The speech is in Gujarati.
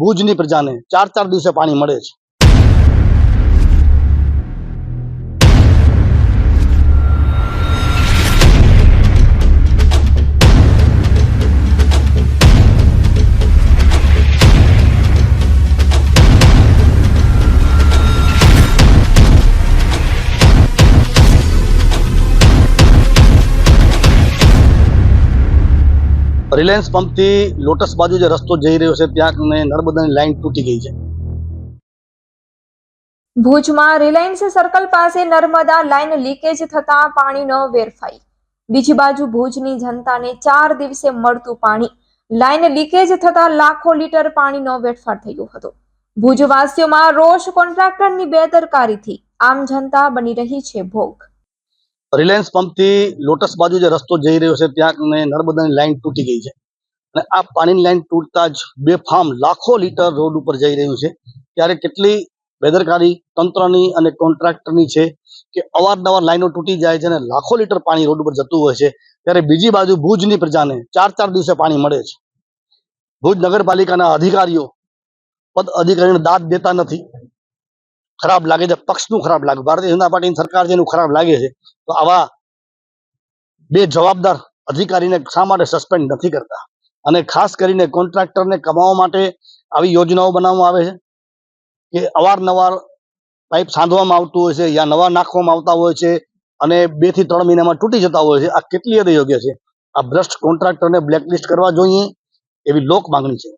ભુજની પ્રજાને ચાર ચાર દિવસે પાણી મળે છે. રિલાયન્સ પંપથી લોટસ બાજુ જે રસ્તો જઈ રહ્યો છે, ત્યાં નર્મદાની લાઈન તૂટી ગઈ છે. ભુજમાં રિલાયન્સ સર્કલ પાસે નર્મદા લાઇન લીકેજ થતા પાણીનો વેરફાઈ. બીજી બાજુ ભુજની જનતાને ચાર દિવસે મળતું પાણી. લાઇન લીકેજ થતા લાખો લીટર પાણીનો વેડફાટ થયો હતો. ભુજવાસીઓમાં રોષ કોન્ટ્રાક્ટરની બેદરકારીથી આમ જનતા બની રહી છે ભોગ. રિલાયન્સ પંપથી લોટસ બાજુ જે રસ્તો જઈ રહ્યો છે, ત્યાં નર્મદાની લાઈન તૂટી ગઈ છે. અને આ પાણીની લાઈન તૂટતા જ બેફામ લાખો લીટર રોડ ઉપર જઈ રહ્યું છે. ત્યારે કેટલી બેદરકારી તંત્રની અને કોન્ટ્રાક્ટરની છે કે અવારનવાર લાઈનો તૂટી જાય છે અને લાખો લીટર પાણી રોડ ઉપર જતું હોય છે. ત્યારે બીજી બાજુ ભુજની પ્રજાને ચાર ચાર દિવસે પાણી મળે છે. ભુજ નગરપાલિકાના અધિકારીઓ, પદ અધિકારીઓને દાદ દેતા નથી. ખરાબ લાગે છે, પક્ષનું ખરાબ લાગે ભારતીય જનતા પાર્ટીની સરકાર જેનું ખરાબ લાગે છે. તો આવા બે જવાબદાર અધિકારીને શા માટે સસ્પેન્ડ નથી કરતા? અને ખાસ કરીને કોન્ટ્રાક્ટરને કમાવા માટે આવી યોજનાઓ બનાવવામાં આવે છે? કે અવારનવાર પાઇપ સાંધવામાં આવતું હોય છે યા નવા નાખવામાં આવતા હોય છે અને બેથી ત્રણ મહિનામાં તૂટી જતા હોય છે? આ કેટલી હદે યોગ્ય છે? આ ભ્રષ્ટ કોન્ટ્રાક્ટરને બ્લેકલિસ્ટ કરવા જોઈએ એવી લોક માંગણી છે.